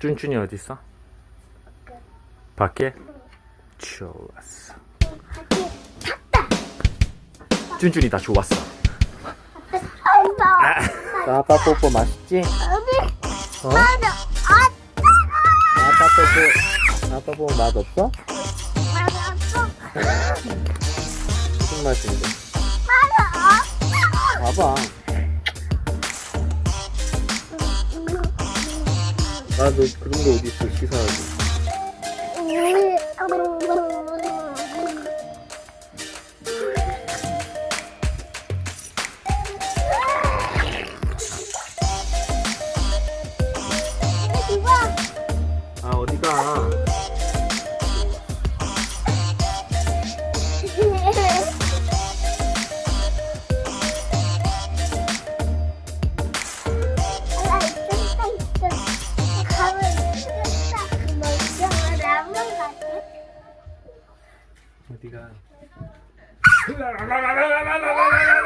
쭌쭌이 어디 있어? 밖에? 좋았어. 쭌쭌이 다 좋았어. 아빠. 아빠 뽀뽀 맛있지? 어? 아, 아빠 뽀뽀 아빠 뽀뽀 맛 없어? 무슨 맛인데? 봐봐. 나도 그런 거 어디 있어 씻어야지. 어디가?